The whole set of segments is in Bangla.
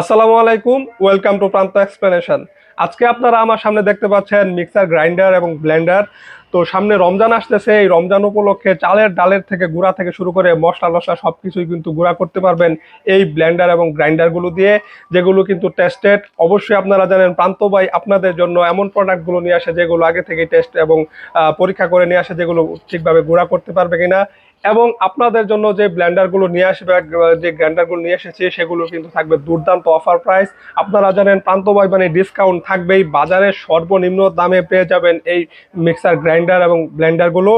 আসসালামু আলাইকুম ওয়েলকাম টু প্রান্ত এক্সপ্লেনেশন আজকে আপনারা আমার সামনে দেখতে পাচ্ছেন মিক্সার গ্রাইন্ডার এবং ব্লেন্ডার তো সামনে রমজান আসতেছে, এই রমজান উপলক্ষে চালের ডালের থেকে গুঁড়া থেকে শুরু করে মশলা টশলা সব কিছুই কিন্তু গুঁড়া করতে পারবেন এই ব্লেন্ডার এবং গ্রাইন্ডারগুলো দিয়ে, যেগুলো কিন্তু টেস্টেড অবশ্যই আপনারা জানেন, প্রান্ত ভাই আপনাদের জন্য এমন প্রোডাক্টগুলো নিয়ে আসে যেগুলো আগে থেকে টেস্ট এবং পরীক্ষা করে নিয়ে আসে যেগুলো ঠিকভাবে গুঁড়া করতে পারবে কিনা। এবং আপনাদের জন্য যে ব্লেন্ডারগুলো নিয়ে আসবে, যে গ্রাইন্ডারগুলো নিয়ে এসেছে, সেগুলো কিন্তু থাকবে দুর্দান্ত অফার প্রাইস আপনারা জানেন প্রান্ত বয় মানে ডিসকাউন্ট থাকবেই, বাজারে সর্বনিম্ন দামে পেয়ে যাবেন এই মিক্সার গ্রাইন্ডার এবং ব্লেন্ডারগুলো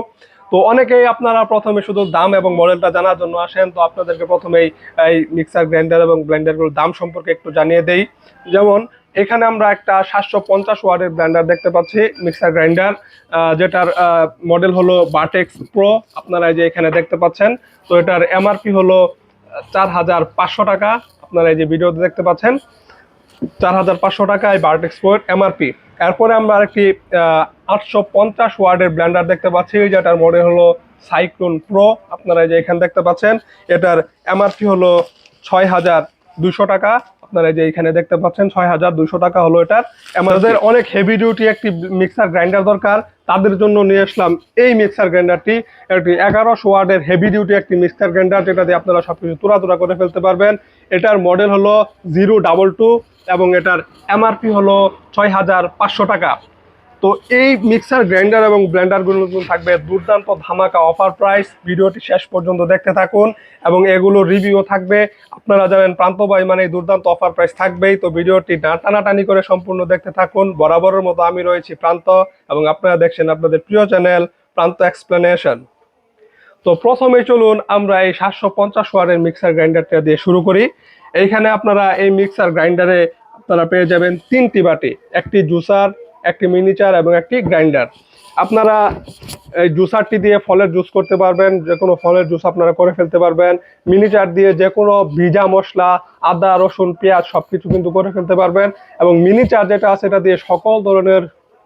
তো অনেকেই আপনারা প্রথমে শুধু দাম এবং মডেলটা জানার জন্য আসেন, তো আপনাদেরকে প্রথমেই এই মিক্সার গ্রাইন্ডার এবং ব্লেন্ডারগুলোর দাম সম্পর্কে একটু জানিয়ে দেই। যেমন এখানে আমরা একটা সাতশো পঞ্চাশ ওয়ার্ডের ব্লেন্ডার দেখতে পাচ্ছি, মিক্সার গ্রাইন্ডার যেটার মডেল হলো বাটেক্স প্রো আপনারা যে এখানে দেখতে পাচ্ছেন। তো এটার এমআরপি হলো চার হাজার পাঁচশো টাকা, আপনারা এই যে ভিডিওতে দেখতে পাচ্ছেন। চার হাজার পাঁচশো টাকা এই বার্টেক্স প্রোর এমআরপি এরপরে আমরা আরেকটি আটশো পঞ্চাশ ওয়ার্ডের ব্লেন্ডার দেখতে পাচ্ছি, যেটার মডেল হলো সাইক্লোন প্রো আপনারা এই যে এখানে দেখতে পাচ্ছেন। এটার এমআরপি হলো ছয় হাজার দুশো টাকা আপনারা যে এখানে দেখতে পাচ্ছেন ছয় হাজার দুশো টাকা হলো এটার। আমাদের অনেক হেভি ডিউটি একটি মিক্সার গ্রাইন্ডার দরকার। তাদের জন্য নিয়ে আসলাম এই মিক্সার গ্রাইন্ডারটি একটি এগারোশো ওয়ার্ডের হেভি ডিউটি একটি মিক্সার গ্রাইন্ডার যেটা দিয়ে আপনারা সবকিছু তোরা তোরা করে ফেলতে পারবেন। এটার মডেল হলো জিরো ডাবল টু এবং এটার এমআরপি হলো ছয় হাজার পাঁচশো টাকা। তো এই মিক্সার গ্রাইন্ডার এবং ব্লেন্ডারগুলো থাকবে দুর্দান্ত ধামাকা অফার প্রাইস ভিডিওটি শেষ পর্যন্ত দেখতে থাকুন এবং এগুলো রিভিউ থাকবে। আপনারা জানেন প্রান্ত বাই মানে দুর্দান্ত অফার প্রাইস থাকবেই। তো ভিডিওটি টানাটানি করে সম্পূর্ণ দেখতে থাকুন। বরাবরের মতো আমি রয়েছি প্রান্ত এবং আপনারা দেখছেন আপনাদের প্রিয় চ্যানেল প্রান্ত এক্সপ্লেনেশন তো প্রথমে চলুন আমরা এই সাতশো পঞ্চাশ ওয়ারের মিক্সার গ্রাইন্ডারটা দিয়ে শুরু করি। এইখানে আপনারা এই মিক্সার গ্রাইন্ডারে আপনারা পেয়ে যাবেন তিনটি বাটি। একটি জুসার একটি মিনিচার এবং একটি গ্রাইন্ডার আপনারা এই জুসারটি দিয়ে ফলের জুস করতে পারবেন যে কোনো ফলের জুস আপনারা করে ফেলতে পারবেন। মিনিচার দিয়ে যে কোনো ভিজা মশলা, আদা, রসুন, পেঁয়াজ সব কিছু কিন্তু করে ফেলতে পারবেন। এবং মিনিচার যেটা আছে এটা দিয়ে সকল ধরনের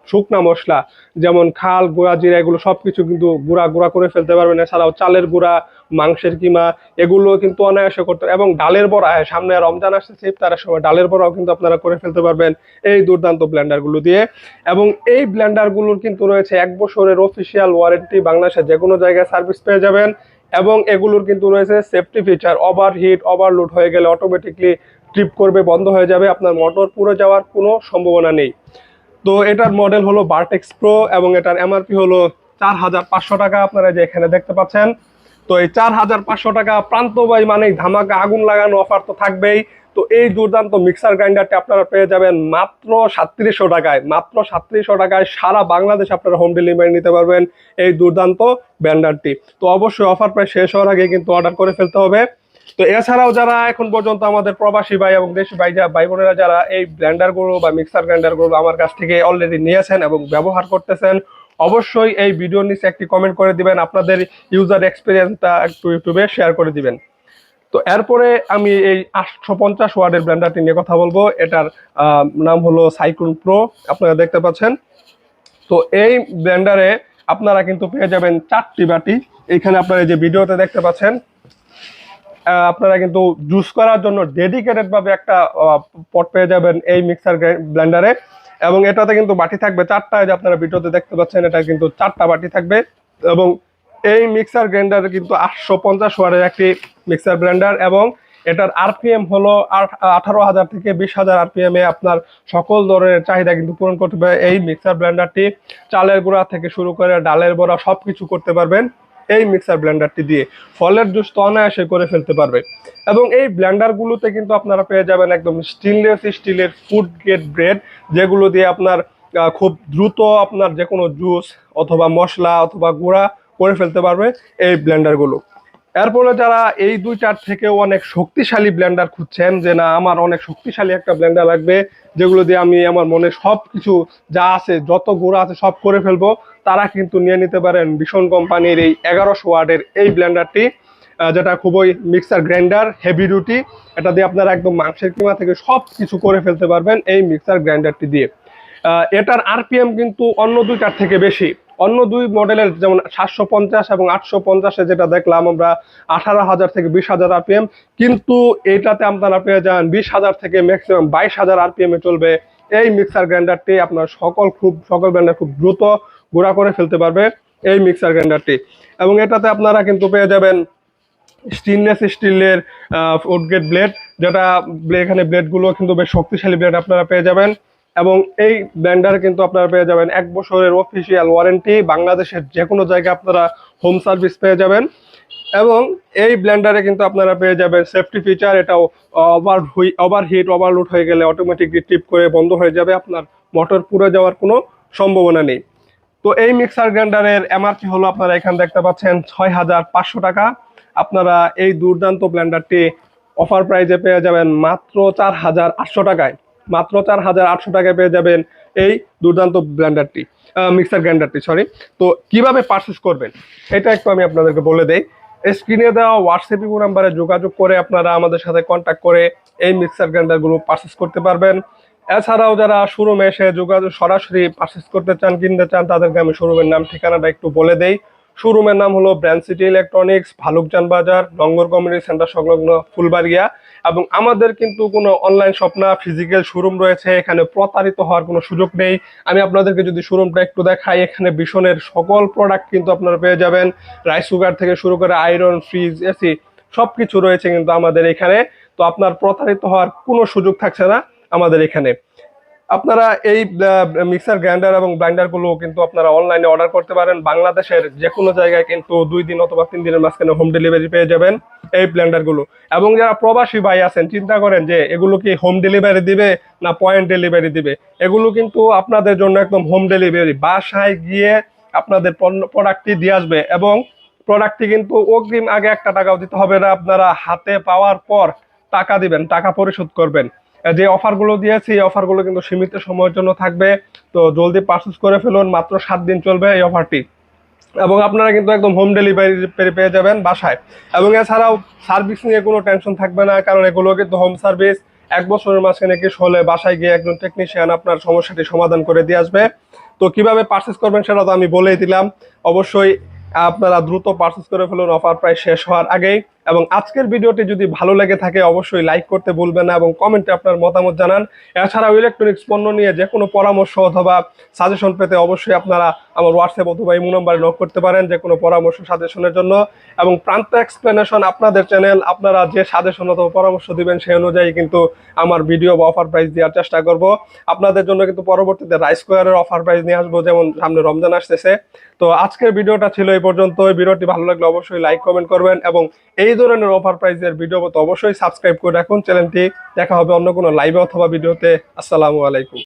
শুকনা মশলা যেমন খাল গুঁড়া জিরা এগুলো সব কিছু কিন্তু গুঁড়া গুঁড়া করে ফেলতে পারবেন। এছাড়াও চালের গুঁড়া মাংসের কিমা এগুলো কিন্তু অনায়াসে করতে এবং ডালের বড়া হ্যাঁ, সামনে রমজান আসছে তার সময় ডালের বড়াও কিন্তু আপনারা করে ফেলতে পারবেন এই দুর্দান্ত ব্ল্যান্ডারগুলো দিয়ে। এবং এই ব্ল্যান্ডারগুলোর কিন্তু রয়েছে এক বছরের অফিসিয়াল ওয়ারেন্টি বাংলাদেশে যে কোনো জায়গায় সার্ভিস পেয়ে যাবেন। এবং এগুলোর কিন্তু রয়েছে সেফটি ফিচার ওভারহিট ওভারলোড হয়ে গেলে অটোমেটিকলি ট্রিপ করবে বন্ধ হয়ে যাবে আপনার মোটর পুরো যাওয়ার কোনো সম্ভাবনা নেই। তো এটার মডেল হলো বার্টেক্স প্রো এবং এটার এমআরপি হলো চার হাজার পাঁচশো টাকা। আপনারা যে এখানে দেখতে পাচ্ছেন, তো এই চার হাজার পাঁচশো টাকা প্রান্ত বাই মানে ধামাকা আগুন লাগানো অফার তো থাকবেই। তো এই দুর্দান্ত মিক্সার গ্রাইন্ডারটি আপনারা পেয়ে যাবেন মাত্র সাতত্রিশশো টাকায়। মাত্র সাতত্রিশশো টাকায় সারা বাংলাদেশ আপনারা হোম ডেলিভারি নিতে পারবেন এই দুর্দান্ত ব্যান্ডারটি। তো অবশ্যই অফার প্রায় শেষ হওয়ার আগে কিন্তু অর্ডার করে ফেলতে হবে। তো এছাড়াও যারা এখন পর্যন্ত আমাদের প্রবাসী ভাই এবং দেশি ভাই যা ভাই বোনেরা যারা এই ব্লেন্ডারগুলো বা মিক্সার গ্রাইন্ডারগুলো আমার কাছ থেকে অলরেডি নিয়েছেন এবং ব্যবহার করতেছেন, অবশ্যই এই ভিডিওর নিচে একটি কমেন্ট করে দিবেন, আপনাদের ইউজার এক্সপিরিয়েন্সটা একটু ইউটিউবে শেয়ার করে দিবেন। তো এরপরে আমি এই আটশো পঞ্চাশ ওয়ার্ডের ব্লেন্ডারটি নিয়ে কথা বলব, এটার নাম হলো সাইক্লোন প্রো আপনারা দেখতে পাচ্ছেন। তো এই ব্লেন্ডারে আপনারা কিন্তু পেয়ে যাবেন চারটি বাটি, এখানে আপনারা যে ভিডিওতে দেখতে পাচ্ছেন আপনারা কিন্তু জুস করার জন্য ডেডিকেটেড ভাবে একটা পট পেয়ে যাবেন এই মিক্সার ব্লেন্ডারে এবং এটাতে কিন্তু বাটি থাকবে চারটা যে আপনারা ভিডিওতে দেখতে পাচ্ছেন, এটা কিন্তু চারটা বাটি থাকবে। এবং এই মিক্সার গ্রাইন্ডার কিন্তু আটশো পঞ্চাশ ওয়ারের একটি মিক্সার গ্রাইন্ডার এবং এটার আরপিএম হলো আঠারো হাজার থেকে বিশ হাজার আরপিএম এ আপনার সকল ধরনের চাহিদা কিন্তু পূরণ করতে পারে এই মিক্সার ব্লেন্ডারটি চালের গুঁড়া থেকে শুরু করে ডালের বড়া সব কিছু করতে পারবেন। এই মিক্সার ব্লেন্ডারটি দিয়ে। ফলের জুস তো অনায়াসে করে ফেলতে পারবে। এবং এই ব্লেন্ডারগুলোতে কিন্তু আপনারা পেয়ে যাবেন একদম স্টিনলেস স্টিলের ফুড গ্রেড ব্রেড যেগুলো দিয়ে আপনার খুব দ্রুত আপনার যে কোনো জুস অথবা মশলা অথবা গুঁড়া করে ফেলতে পারবে এই ব্লেন্ডারগুলো এরপরে যারা এই দুই চার থেকেও অনেক শক্তিশালী ব্লেন্ডার খুঁজছেন যে না আমার অনেক শক্তিশালী একটা ব্লেন্ডার লাগবে যেগুলো দিয়ে আমি আমার মনে সব কিছু যা আছে যত গুঁড়া আছে সব করে ফেলব তারা কিন্তু নিয়ে নিতে পারেন ভীষণ কোম্পানির এই এগারোশো ওয়ার্ডের এই ব্লেন্ডারটি আহ, যেটা খুবই মিক্সার গ্রাইন্ডার হেভি ডিউটি এটা দিয়ে আপনারা একদম মাংসের কিমা থেকে সব কিছু করে ফেলতে পারবেন এই মিক্সার গ্রাইন্ডারটি দিয়ে। এটার আরপিএম কিন্তু অন্য দুইটার থেকে বেশি। অন্য দুই মডেলের যেমন সাতশো পঞ্চাশ এবং আটশো পঞ্চাশে যেটা দেখলাম আমরা, আঠারো হাজার থেকে বিশ হাজার আরপিএম কিন্তু এটাতে আপনারা পেয়ে যান বিশ হাজার থেকে ম্যাক্সিমাম বাইশ হাজার আরপিএম চলবে। এই মিক্সার গ্রাইন্ডারটি আপনার সকল খুব, সকল ব্র্যান্ডার খুব দ্রুত গুঁড়া করে ফেলতে পারবে এই মিক্সার গ্রাইন্ডারটি এবং এটাতে আপনারা কিন্তু পেয়ে যাবেন স্টেনলেস স্টিলের উডগেট ব্লেড যেটা এখানে ব্লেডগুলো কিন্তু বেশ শক্তিশালী ব্লেড আপনারা পেয়ে যাবেন। এবং এই ব্লেন্ডারে কিন্তু আপনারা পেয়ে যাবেন এক বছরের অফিসিয়াল ওয়ারেন্টি বাংলাদেশের যে কোনো জায়গায় আপনারা হোম সার্ভিস পেয়ে যাবেন। এবং এই ব্লেন্ডারে কিন্তু আপনারা পেয়ে যাবেন সেফটি ফিচার এটা ওভার ওভার হিট ওভারলোড হয়ে গেলে অটোমেটিকলি টিপ করে বন্ধ হয়ে যাবে, আপনার মোটর পুড়ে যাওয়ার কোনো সম্ভাবনা নেই। তো এই মিক্সার গ্রাইন্ডারের এমআরপি হলো আপনারা এখানে দেখতে পাচ্ছেন ছয় হাজার পাঁচশো টাকা। আপনারা এই দুর্দান্ত ব্লেন্ডারটি অফার প্রাইজে পেয়ে যাবেন মাত্র চার হাজার আটশো টাকায়। মাত্র চার হাজার আটশো টাকায় পেয়ে যাবেন এই দুর্দান্ত ব্ল্যান্ডারটি মিক্সার গ্রাইন্ডারটি সরি তো কীভাবে পারচেস করবেন, এটা একটু আমি আপনাদেরকে বলে দেই। স্ক্রিনে দেওয়া হোয়াটসঅ্যাপ ইমো নাম্বারে যোগাযোগ করে আপনারা আমাদের সাথে কন্ট্যাক্ট করে এই মিক্সার গ্রাইন্ডারগুলো পারচেস করতে পারবেন। এছাড়াও যারা শোরুমে এসে যোগাযোগ সরাসরি পারচেস করতে চান, কিনতে চান, তাদেরকে আমি শোরুমের নাম, ঠিকানাটা একটু বলে দেই। শোরুমের নাম হলো ব্র্যান্ড সিটি ইলেকট্রনিক্স ভালুকজান বাজার নঙ্গর কমিউনিটি সেন্টার সংলগ্ন ফুলবাড়িয়া। এবং আমাদের কিন্তু কোনো অনলাইন শপ না ফিজিক্যাল শোরুম রয়েছে, এখানে প্রতারিত হওয়ার কোনো সুযোগ নেই। আমি আপনাদেরকে যদি শোরুমটা একটু দেখাই, এখানে ভীষণের সকল প্রোডাক্ট কিন্তু আপনারা পেয়ে যাবেন। রাইস সুগার থেকে শুরু করে আয়রন ফ্রিজ এসি সব কিছু রয়েছে কিন্তু আমাদের এখানে। তো আপনার প্রতারিত হওয়ার কোনো সুযোগ থাকছে না আমাদের এখানে। আপনারা এই মিক্সার গ্রাইন্ডার এবং ব্লাইন্ডারগুলো কিন্তু আপনারা অনলাইনে অর্ডার করতে পারেন। বাংলাদেশের যে কোনো জায়গায় কিন্তু দুই দিন অথবা তিন দিনের মাঝখানে হোম ডেলিভারি পেয়ে যাবেন এই ব্লেন্ডারগুলো এবং যারা প্রবাসী ভাই আছেন, চিন্তা করেন যে এগুলো কি হোম ডেলিভারি দিবে না পয়েন্ট ডেলিভারি দিবে? এগুলো কিন্তু আপনাদের জন্য একদম হোম ডেলিভারি বাসায় গিয়ে আপনাদের পণ্য প্রোডাক্টটি দিয়ে আসবে এবং প্রোডাক্টটি কিন্তু অগ্রিম আগে একটা টাকাও দিতে হবে না। আপনারা হাতে পাওয়ার পর টাকা দিবেন, টাকা পরিশোধ করবেন। যে অফারগুলো দিয়েছি, এই অফারগুলো কিন্তু সীমিত সময়ের জন্য থাকবে। তো জলদি পারচেস করে ফেলুন, মাত্র সাত দিন চলবে এই অফারটি। এবং আপনারা কিন্তু একদম হোম ডেলিভারি পেয়ে যাবেন বাসায়। এবং এছাড়াও সার্ভিস নিয়ে কোনো টেনশন থাকবে না, কারণ এগুলো কিন্তু হোম সার্ভিস এক বছরের মাঝখানে কিছু হলে বাসায় গিয়ে একজন টেকনিশিয়ান আপনার সমস্যাটি সমাধান করে দিয়ে আসবে। তো কীভাবে পারচেস করবেন সেটা তো আমি বলেই দিলাম। অবশ্যই আপনারা দ্রুত পারচেস করে ফেলুন, অফার প্রায় শেষ হওয়ার আগেই। এবং আজকের ভিডিওটি যদি ভালো লেগে থাকে, অবশ্যই লাইক করতে ভুলবেন না এবং কমেন্টে আপনার মতামত জানান। এছাড়াও ইলেকট্রনিক্স পণ্য নিয়ে যে কোনো পরামর্শ অথবা সাজেশন পেতে অবশ্যই আপনারা আমার হোয়াটসঅ্যাপ অথবা ইমো নাম্বারে নক করতে পারেন যে কোনো পরামর্শ সাজেশনের জন্য। এবং প্রান্ত এক্সপ্লেনেশন আপনাদের চ্যানেল আপনারা যে সাজেশন অথবা পরামর্শ দিবেন সেই অনুযায়ী কিন্তু আমার ভিডিও বা অফার প্রাইস দেওয়ার চেষ্টা করব। আপনাদের জন্য কিন্তু পরবর্তীতে রাইস স্কোয়ারের অফার প্রাইস নিয়ে আসব, যেমন সামনে রমজান আসতেছে। তো আজকের ভিডিওটা ছিল এই পর্যন্ত ভিডিওটি ভালো লাগলে অবশ্যই লাইক কমেন্ট করবেন এবং এই ধরনের অফার প্রাইজের ভিডিও অবশ্যই সাবস্ক্রাইব করে রাখুন। চ্যানেলটি দেখা হবে অন্য কোনো লাইভে অথবা ভিডিওতে আসসালামু আলাইকুম।